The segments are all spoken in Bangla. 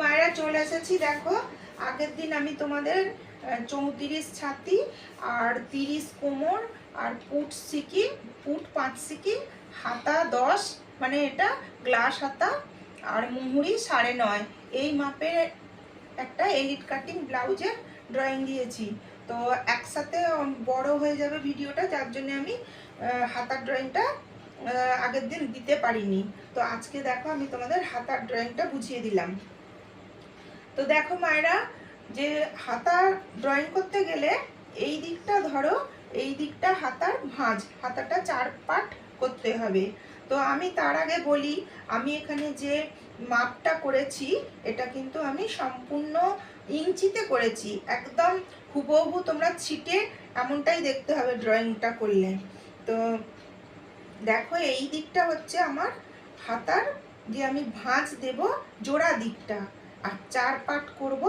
মায়েরা চলে এসেছি, দেখো। আগের দিন আমি তোমাদের চৌত্রিশ ছাতি আর তিরিশ কোমর আর পুট সিকি, পুট পাঁচ সিকি, হাতা দশ মানে এটা গ্লাস হাতা আর মুহুরি সাড়ে নয়। এই মাপের একটা এলিট কাটিং ব্লাউজের ড্রয়িং দিয়েছি। তো একসাথে বড় হয়ে যাবে ভিডিওটা, যার জন্য আমি হাতার ড্রয়িংটা আগের দিন দিতে পারিনি। তো আজকে দেখো আমি তোমাদের হাতার ড্রয়িংটা বুঝিয়ে দিলাম। তো দেখো মায়েরা, যে হাতার ড্রয়িং করতে গেলে এই দিকটা ধরো, এই দিকটা হাতার ভাঁজ, হাতাটা চার পাট করতে হবে। তো আমি তার আগে বলি, আমি এখানে যে মাপটা করেছি, এটা কিন্তু আমি সম্পূর্ণ ইঞ্চিতে করেছি। একদম হুবহু তোমরা ছিটে এমনটাই দেখতে হবে ড্রয়িংটা করলে। তো দেখো, এই দিকটা হচ্ছে আমার হাতার যে আমি ভাঁজ দেব, জোড়া দিকটা। আর চার পাট করব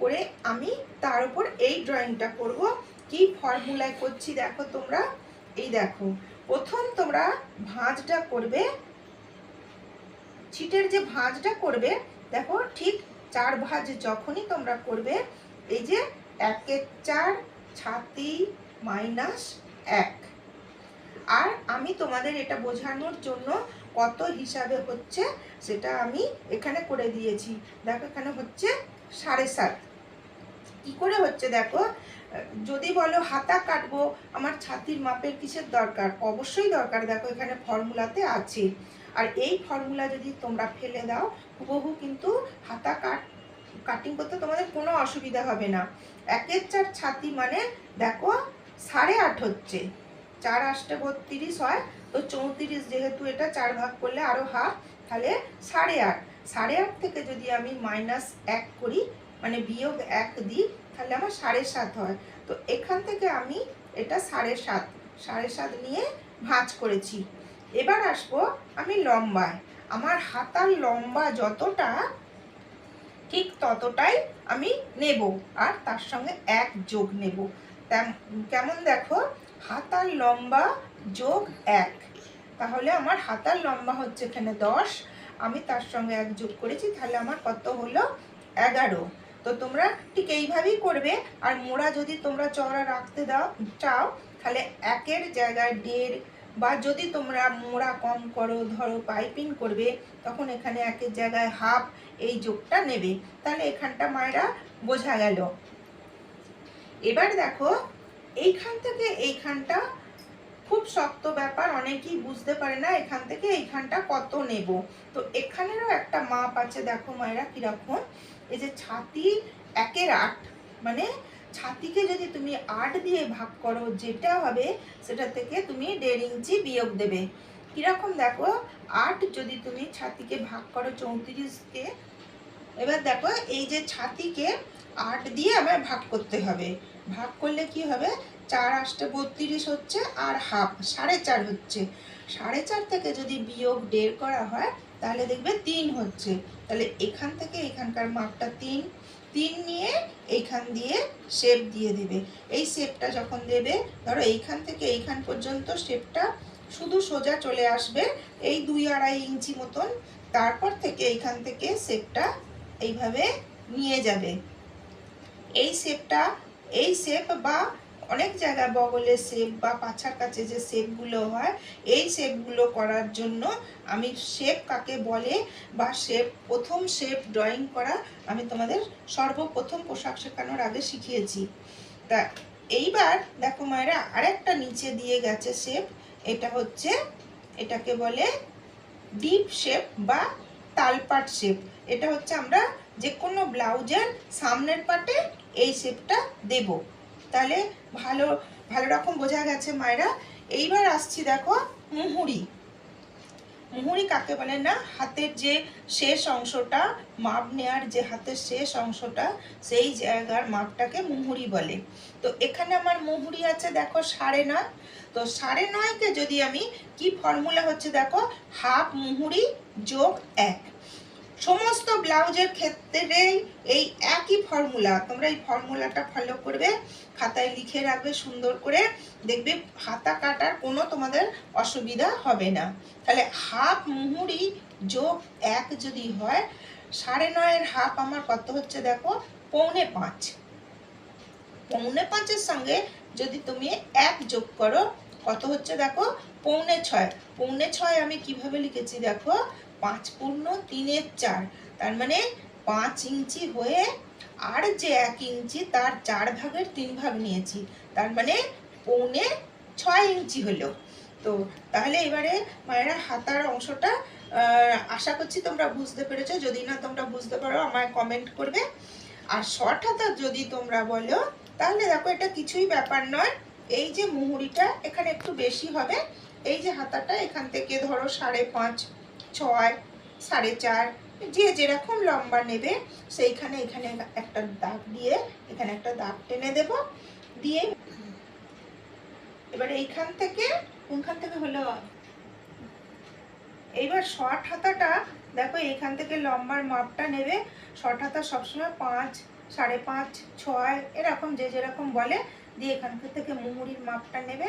করে আমি তার উপর এই ড্রয়িংটা করব। কি ফর্মুলায় করছি দেখো তোমরা? এই দেখো, প্রথম তোমরা ভাঁজটা করবে। ছিটের যে ভাঁজটা করবে, দেখো ঠিক চার ভাঁজ যখনই তোমরা করবে, এই যে একের চার ছাতি মাইনাস এক। আর আমি তোমাদের এটা বোঝানোর জন্য কত হিসাবে হচ্ছে সেটা আমি এখানে করে দিয়েছি। দেখো এখানে হচ্ছে সাড়ে সাত। কি করে হচ্ছে দেখো? যদি বলো হাতা কাটবো, আমার ছাতির মাপের কিসের দরকার? অবশ্যই দরকার দেখো এখানে ফর্মুলাতে আছে। আর এই ফর্মুলা যদি তোমরা ফেলে দাও, হুবহু কিন্তু হাতা কাট, কাটিং করতে তোমাদের কোনো অসুবিধা হবে না। একের চার ছাতি মানে দেখো সাড়ে আট হচ্ছে। চার আটটা বত্রিশ হয় তো চৌত্রিশ যেহেতু এটা চার ভাগ করলে আরও হাফ, তাহলে সাড়ে আট। সাড়ে আট থেকে যদি আমি মাইনাস এক করি মানে বিয়োগ এক দিই, তাহলে আমার সাড়ে সাত হয়। তো এখান থেকে আমি এটা সাড়ে সাত সাড়ে সাত নিয়ে ভাঁজ করেছি। এবার আসব আমি লম্বায়। আমার হাতার লম্বা যতটা, ঠিক ততটাই আমি নেব, আর তার সঙ্গে এক যোগ নেব। কেমন দেখো? হাতার লম্বা যোগ এক। তাহলে আমার হাতার লম্বা হচ্ছে এখানে দশ। আমি তার সঙ্গে এক যোগ করেছি, তাহলে আমার কত হলো? এগারো। তো তোমরা ঠিক এইভাবেই করবে। আর মোড়া যদি তোমরা চওড়া রাখতে দাও, চাও, তাহলে একের জায়গায় দেড়। বা যদি তোমরা মোড়া কম করো, ধরো পাইপিং করবে, তখন এখানে একের জায়গায় হাফ এই যোগটা নেবে। তাহলে এখানটা মায়েরা বোঝা গেল। এবার দেখো এইখান থেকে এইখানটা খুব শক্ত ব্যাপার, অনেকেই বুঝতে পারে না এখান থেকে এইখানটা কত নেব। তো এখানেরও একটা মাপ আছে, দেখো মায়েরা কীরকম। এই যে ছাতি একের আট মানে ছাতিকে যদি তুমি আট দিয়ে ভাগ করো, যেটা হবে সেটা থেকে তুমি দেড় ইঞ্চি বিয়োগ দেবে। কীরকম দেখো, আট যদি তুমি ছাতিকে ভাগ করো চৌত্রিশকে, এবার দেখো এই যে ছাতিকে আট দিয়ে আমার ভাগ করতে হবে। ভাগ করলে কি হবে? চার আটটা বত্রিশ হচ্ছে আর হাফ, সাড়ে চার হচ্ছে। সাড়ে চার থেকে যদি বিয়োগ দেড় করা হয়, তাহলে দেখবে তিন হচ্ছে। তাহলে এখান থেকে এখানকার মাপটা তিন। তিন নিয়ে এইখান দিয়ে শেপ দিয়ে দেবে। এই শেপটা যখন দেবে, ধরো এইখান থেকে এইখান পর্যন্ত শেপটা শুধু সোজা চলে আসবে, এই দুই আড়াই ইঞ্চি মতন। তারপর থেকে এইখান থেকে শেপটা এইভাবে নিয়ে যাবে। এই শেপটা, এই শেপ বা অনেক জায়গায় বগলের শেপ বা পাছার কাছে যে শেপগুলো হয়, এই শেপগুলো করার জন্য আমি শেপ কাকে বলে বা শেপ, প্রথম শেপ ড্রয়িং করা আমি তোমাদের সর্বপ্রথম পোশাক শেখানোর আগে শিখিয়েছি। তা এইবার দেখো মায়েরা, আরেকটা নিচে দিয়ে গেছে শেপ, এটা হচ্ছে এটাকে বলে ডিপ শেপ বা তালপাট শেপ। এটা হচ্ছে আমরা যে কোনো ব্লাউজের সামনের পাটে এই শেপটা দেব। তাহলে ভালো ভালো রকম বোঝা গেছে মায়েরা। এইবার আসছি দেখো মুহুরি। মুহুরি কাকে বলে না? হাতের যে শেষ অংশটা, মাপ নেয়ার যে হাতের শেষ অংশটা, সেই জায়গার মাপটাকে মুহুরি বলে। তো এখানে আমার মুহুরি আছে দেখো সাড়ে নয়। তো সাড়ে নয়কে যদি আমি কি ফর্মুলা হচ্ছে দেখো? হাফ মুহুরি যোগ এক। সমস্ত ব্লাউজের ক্ষেত্রেই এই একই ফর্মুলা, তোমরা এই ফর্মুলাটা ফলো করবে, খাতায় লিখে রাখবে, সুন্দর করে দেখবে হাতা কাটার কোনো তোমাদের অসুবিধা হবে না। তাহলে হাফ মুহুরি যোগ এক যদি হয়, সাড়ে নয়ের হাফ আমার কত হচ্ছে দেখো? পৌনে পাঁচ। পৌনে পাঁচের সঙ্গে যদি তুমি এক যোগ করো, কত হচ্ছে দেখো? পৌনে ছয়। পৌনে ছয় আমি কীভাবে লিখেছি দেখো? পাঁচ পূর্ণ, তিনের চার। তার মানে পাঁচ ইঞ্চি হয়ে আর যে এক ইঞ্চি, তার চার ভাগের তিন ভাগ নিয়েছি। তার মানে পৌনে ছয় ইঞ্চি হলো। তো তাহলে এবারে মায়েরা হাতার অংশটা আশা করছি তোমরা বুঝতে পেরেছ। যদি না তোমরা বুঝতে পারো, আমায় কমেন্ট করবে। আর শর্ট হাতা যদি তোমরা বলো, তাহলে দেখো এটা কিছুই ব্যাপার নয়। এই যে মুহুরিটা এখানে একটু বেশি হবে। এই যে হাতাটা এখান থেকে ধরো সাড়ে পাঁচ ছয়, সাড়ে চার, যে যেরকম লম্বা নেবে সেইখানে এখানে একটা দাগ দিয়ে এখানে একটা দাগ টেনে দেব। দিয়ে এবার এইখান থেকে কোনখান থেকে হলো? এইবার শর্ট হাতাটা দেখো এইখান থেকে লম্বার মাপটা নেবে। শর্ট হাতা সবসময় পাঁচ, সাড়ে পাঁচ, ছয়, এরকম যে যেরকম বলে দিয়ে এখান থেকে মুহুরির মাপটা নেবে।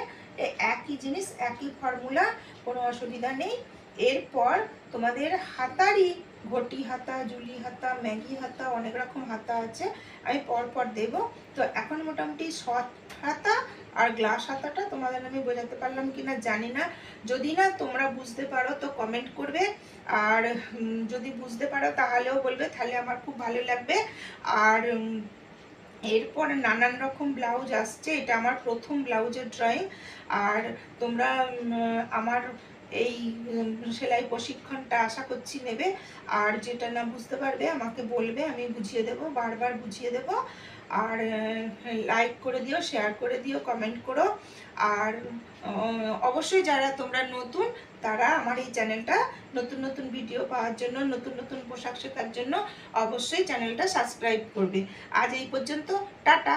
একই জিনিস, একই ফর্মুলা, কোনো অসুবিধা নেই। এরপর তোমাদের হাতারই ঘটি হাতা, জুলি হাতা, ম্যাগি হাতা, অনেক রকম হাতা আছে, আমি পরপর পর দেবো। তো এখন মোটামুটি শর্ট হাতা আর গ্লাস হাতাটা তোমাদের আমি বোঝাতে পারলাম কি না জানি না। যদি না তোমরা বুঝতে পারো তো কমেন্ট করবে। আর যদি বুঝতে পারো তাহলেও বলবে, তাহলে আমার খুব ভালো লাগবে। আর এরপর নানান রকম ব্লাউজ আসছে, এটা আমার প্রথম ব্লাউজের ড্রয়িং আর তোমরা আমার এই সেলাই প্রশিক্ষণটা আশা করছি নেবে। আর যেটা না বুঝতে পারবে, আমাকে বলবে, আমি বুঝিয়ে দেব, বারবার বুঝিয়ে দেব। আর লাইক করে দিও শেয়ার করে দিও কমেন্ট করো। আর অবশ্যই যারা তোমরা নতুন, তারা আমার এই চ্যানেলটা নতুন নতুন ভিডিও পাওয়ার জন্য, নতুন নতুন পোশাক শেখার জন্য অবশ্যই চ্যানেলটা সাবস্ক্রাইব করবে। আজ এই পর্যন্ত, টাটা!